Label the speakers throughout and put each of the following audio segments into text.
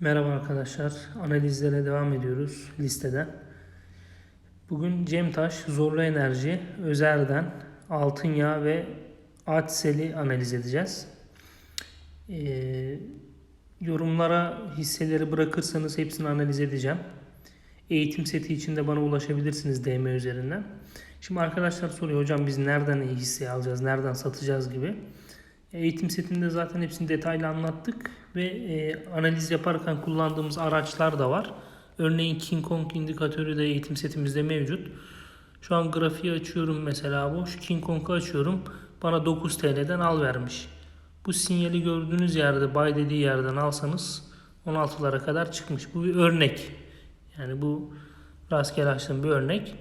Speaker 1: Merhaba arkadaşlar. Analizlere devam ediyoruz listeden. Bugün Cemtaş, Zorlu Enerji, Özer'den Altın Yağ ve Atsel'i analiz edeceğiz. Ee, yorumlara hisseleri bırakırsanız hepsini analiz edeceğim. Eğitim seti için de bana ulaşabilirsiniz DM üzerinden. Şimdi arkadaşlar soruyor hocam biz nereden hisse alacağız, nereden satacağız gibi. Eğitim setinde zaten hepsini detaylı anlattık ve e, analiz yaparken kullandığımız araçlar da var. Örneğin King Kong indikatörü de eğitim setimizde mevcut. Şu an grafiği açıyorum mesela bu. Şu King Kong'u açıyorum. Bana 9 TL'den al vermiş. Bu sinyali gördüğünüz yerde, buy dediği yerden alsanız 16'lara kadar çıkmış. Bu bir örnek. Yani bu rastgele açtığım bir örnek.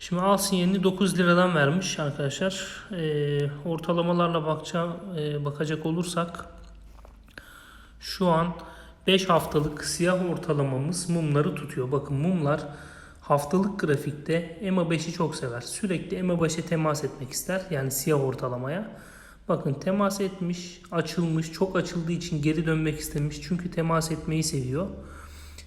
Speaker 1: Şimdi al sinyalini 9 liradan vermiş arkadaşlar. Ee, ortalamalarla bakacak, e, bakacak olursak şu an 5 haftalık siyah ortalamamız mumları tutuyor. Bakın mumlar haftalık grafikte EMA 5'i çok sever. Sürekli EMA 5'e temas etmek ister. Yani siyah ortalamaya. Bakın temas etmiş, açılmış. Çok açıldığı için geri dönmek istemiş. Çünkü temas etmeyi seviyor.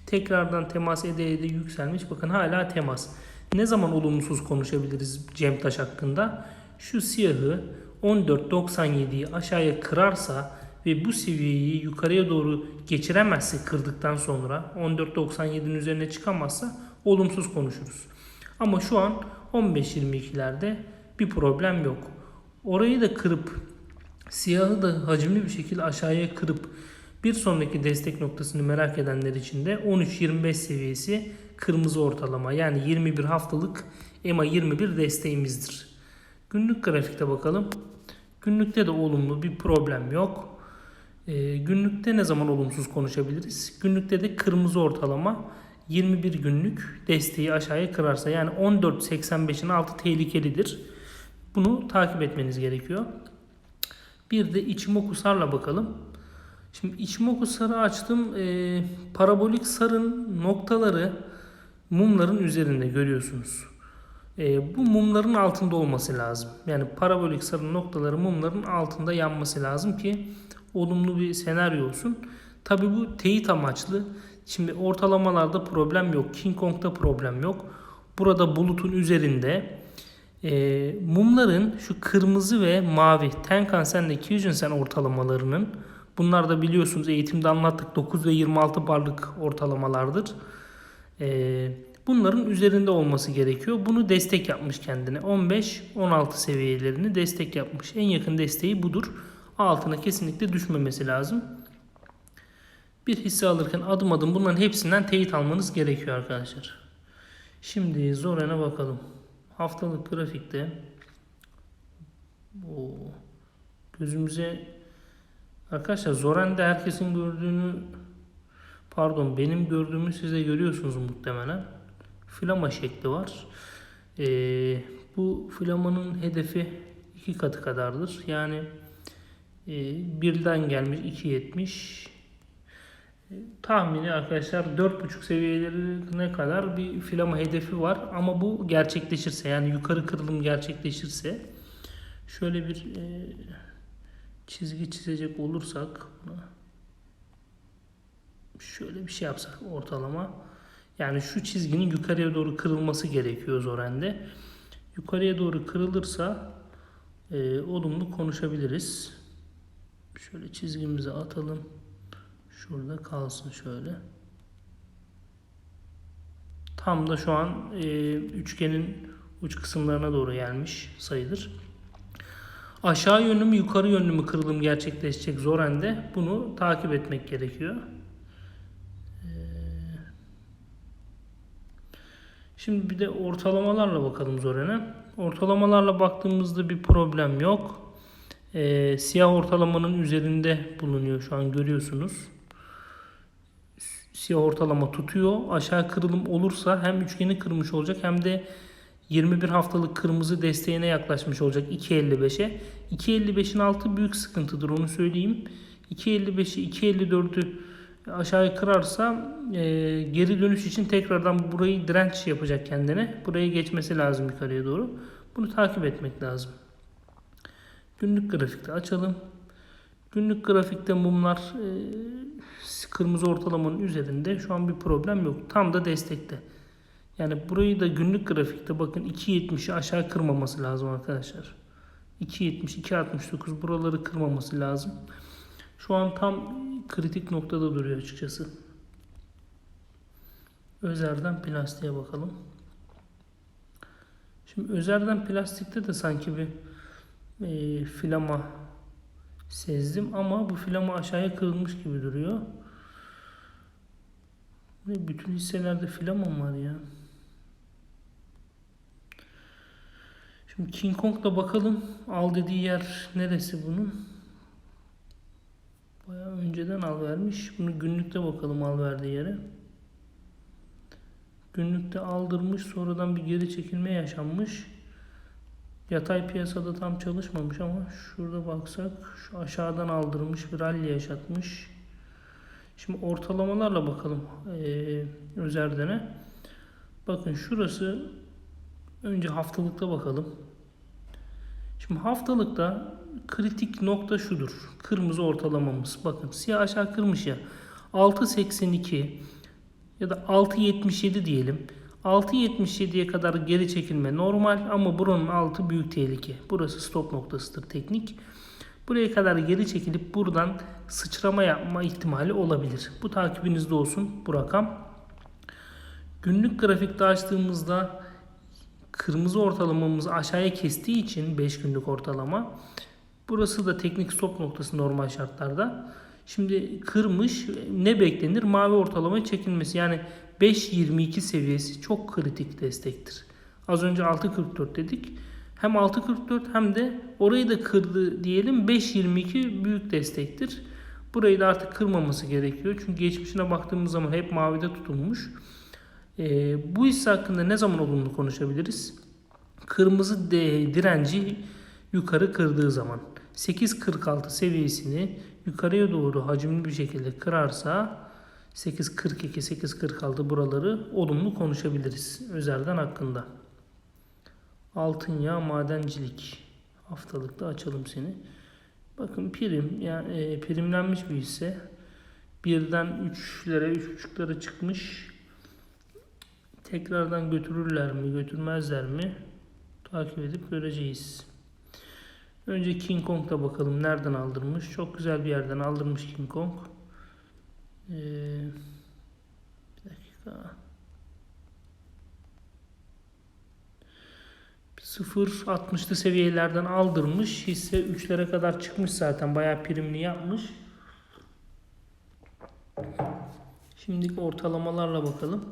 Speaker 1: Tekrardan temas ede ede yükselmiş. Bakın hala temas. Ne zaman olumsuz konuşabiliriz Cemtaş hakkında? Şu siyahı 14.97'yi aşağıya kırarsa ve bu seviyeyi yukarıya doğru geçiremezse kırdıktan sonra 14.97'nin üzerine çıkamazsa olumsuz konuşuruz. Ama şu an 15.22'lerde bir problem yok. Orayı da kırıp siyahı da hacimli bir şekilde aşağıya kırıp bir sonraki destek noktasını merak edenler için de 13.25 seviyesi kırmızı ortalama yani 21 haftalık EMA 21 desteğimizdir. Günlük grafikte bakalım. Günlükte de olumlu bir problem yok. Ee, günlükte ne zaman olumsuz konuşabiliriz? Günlükte de kırmızı ortalama 21 günlük desteği aşağıya kırarsa yani 14.85'in altı tehlikelidir. Bunu takip etmeniz gerekiyor. Bir de Ichimoku Sar'la bakalım. Şimdi Ichimoku Sar'ı açtım. Ee, parabolik sarın noktaları mumların üzerinde görüyorsunuz. E, bu mumların altında olması lazım. Yani parabolik sarı noktaları mumların altında yanması lazım ki olumlu bir senaryo olsun. Tabi bu teyit amaçlı. Şimdi ortalamalarda problem yok. King Kong'da problem yok. Burada bulutun üzerinde e, mumların şu kırmızı ve mavi Tenkan-sen ile Kyujin-sen ortalamalarının bunlar da biliyorsunuz eğitimde anlattık 9 ve 26 barlık ortalamalardır. Ee, bunların üzerinde olması gerekiyor. Bunu destek yapmış kendine. 15-16 seviyelerini destek yapmış. En yakın desteği budur. Altına kesinlikle düşmemesi lazım. Bir hisse alırken adım adım bunların hepsinden teyit almanız gerekiyor arkadaşlar. Şimdi Zoren'e bakalım. Haftalık grafikte o gözümüze arkadaşlar Zoren'de herkesin gördüğünü Pardon benim gördüğümü siz de görüyorsunuz muhtemelen. Flama şekli var. Ee, bu flamanın hedefi iki katı kadardır. Yani e, birden gelmiş 2.70 e, tahmini arkadaşlar 4.5 seviyelerine kadar bir flama hedefi var ama bu gerçekleşirse yani yukarı kırılım gerçekleşirse şöyle bir e, çizgi çizecek olursak buna şöyle bir şey yapsak ortalama. Yani şu çizginin yukarıya doğru kırılması gerekiyor Zoren'de. Yukarıya doğru kırılırsa e, olumlu konuşabiliriz. Şöyle çizgimizi atalım. Şurada kalsın şöyle. Tam da şu an e, üçgenin uç kısımlarına doğru gelmiş sayıdır. Aşağı yönlü mü yukarı yönlü mü kırılım gerçekleşecek Zoren'de bunu takip etmek gerekiyor. Şimdi bir de ortalamalarla bakalım Zoren'e. Ortalamalarla baktığımızda bir problem yok. Ee, siyah ortalamanın üzerinde bulunuyor şu an görüyorsunuz. Siyah ortalama tutuyor. Aşağı kırılım olursa hem üçgeni kırmış olacak hem de 21 haftalık kırmızı desteğine yaklaşmış olacak 2.55'e. 2.55'in altı büyük sıkıntıdır onu söyleyeyim. 2.55'i 2.54'ü aşağıya kırarsa e, geri dönüş için tekrardan burayı direnç yapacak kendine. Burayı geçmesi lazım yukarıya doğru. Bunu takip etmek lazım. Günlük grafikte açalım. Günlük grafikte mumlar e, kırmızı ortalamanın üzerinde şu an bir problem yok. Tam da destekte. Yani burayı da günlük grafikte bakın 2.70'i aşağı kırmaması lazım arkadaşlar. 2.70, 2.69 buraları kırmaması lazım. Şu an tam kritik noktada duruyor açıkçası. Özer'den plastiğe bakalım. Şimdi Özer'den plastikte de sanki bir e, filama sezdim ama bu filama aşağıya kırılmış gibi duruyor. Ve bütün hisselerde filama mı var ya? Şimdi King Kong'da bakalım. Al dediği yer neresi bunun? Önceden al vermiş. Bunu günlükte bakalım al verdiği yere. Günlükte aldırmış. Sonradan bir geri çekilme yaşanmış. Yatay piyasada tam çalışmamış ama şurada baksak şu aşağıdan aldırmış bir rally yaşatmış. Şimdi ortalamalarla bakalım ee, Özerden'e. Bakın şurası önce haftalıkta bakalım. Şimdi haftalıkta kritik nokta şudur. Kırmızı ortalamamız. Bakın siyah aşağı kırmış ya. 6.82 ya da 6.77 diyelim. 6.77'ye kadar geri çekilme normal ama buranın altı büyük tehlike. Burası stop noktasıdır teknik. Buraya kadar geri çekilip buradan sıçrama yapma ihtimali olabilir. Bu takibinizde olsun bu rakam. Günlük grafikte açtığımızda kırmızı ortalamamızı aşağıya kestiği için 5 günlük ortalama. Burası da teknik stop noktası normal şartlarda. Şimdi kırmış ne beklenir? Mavi ortalama çekilmesi. Yani 5.22 seviyesi çok kritik destektir. Az önce 6.44 dedik. Hem 6.44 hem de orayı da kırdı diyelim 5.22 büyük destektir. Burayı da artık kırmaması gerekiyor. Çünkü geçmişine baktığımız zaman hep mavide tutulmuş. Ee, bu hisse hakkında ne zaman olumlu konuşabiliriz? Kırmızı de, direnci yukarı kırdığı zaman 8.46 seviyesini yukarıya doğru hacimli bir şekilde kırarsa 8.42 8.46 buraları olumlu konuşabiliriz Özer'den hakkında. Altın yağ madencilik haftalıkta açalım seni. Bakın prim yani e, primlenmiş bir hisse. Birden 3'lere 3.5'lara çıkmış. Tekrardan götürürler mi götürmezler mi takip edip göreceğiz. Önce King Kong'da bakalım nereden aldırmış. Çok güzel bir yerden aldırmış King Kong. Ee, bir dakika. 0.60'lı seviyelerden aldırmış. Hisse 3'lere kadar çıkmış zaten. Bayağı primli yapmış. Şimdi ortalamalarla bakalım.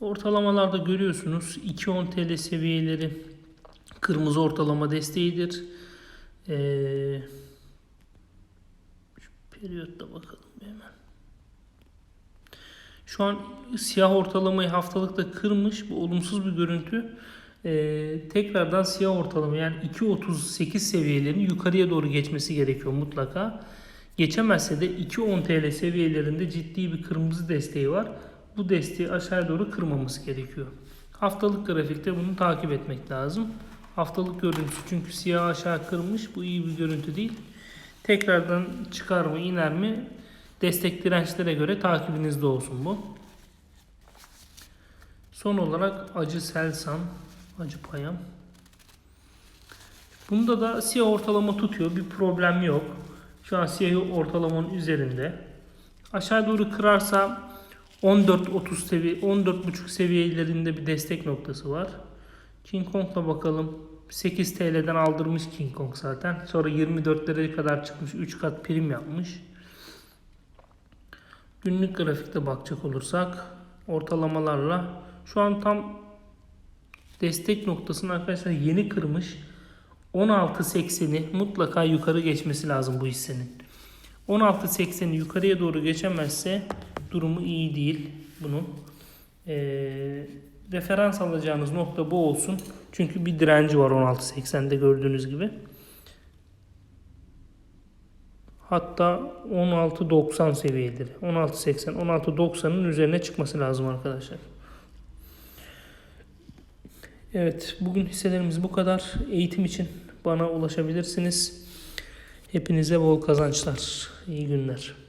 Speaker 1: Ortalamalarda görüyorsunuz 2.10 TL seviyeleri kırmızı ortalama desteğidir. Ee, şu periyotta bakalım hemen. Şu an siyah ortalamayı haftalıkta kırmış. Bu olumsuz bir görüntü. Ee, tekrardan siyah ortalama yani 2.38 seviyelerini yukarıya doğru geçmesi gerekiyor mutlaka. Geçemezse de 2.10 TL seviyelerinde ciddi bir kırmızı desteği var. Bu desteği aşağı doğru kırmaması gerekiyor. Haftalık grafikte bunu takip etmek lazım. Haftalık görüntüsü çünkü siyah aşağı kırmış. Bu iyi bir görüntü değil. Tekrardan çıkar mı iner mi destek dirençlere göre takibinizde olsun bu. Son olarak acı selsan, acı payam. Bunda da siyah ortalama tutuyor. Bir problem yok. Şu an siyah ortalamanın üzerinde. Aşağı doğru kırarsa 14.30 seviye 14.5 seviyelerinde bir destek noktası var. King Kong'la bakalım. 8 TL'den aldırmış King Kong zaten. Sonra 24'lere kadar çıkmış. 3 kat prim yapmış. Günlük grafikte bakacak olursak ortalamalarla şu an tam destek noktasını arkadaşlar yeni kırmış. 16.80'i mutlaka yukarı geçmesi lazım bu hissenin. 16.80'i yukarıya doğru geçemezse durumu iyi değil bunun. Ee, referans alacağınız nokta bu olsun. Çünkü bir direnci var 16.80'de gördüğünüz gibi. Hatta 16.90 seviyeleri. 16.80, 16.90'ın üzerine çıkması lazım arkadaşlar. Evet, bugün hisselerimiz bu kadar. Eğitim için bana ulaşabilirsiniz. Hepinize bol kazançlar. İyi günler.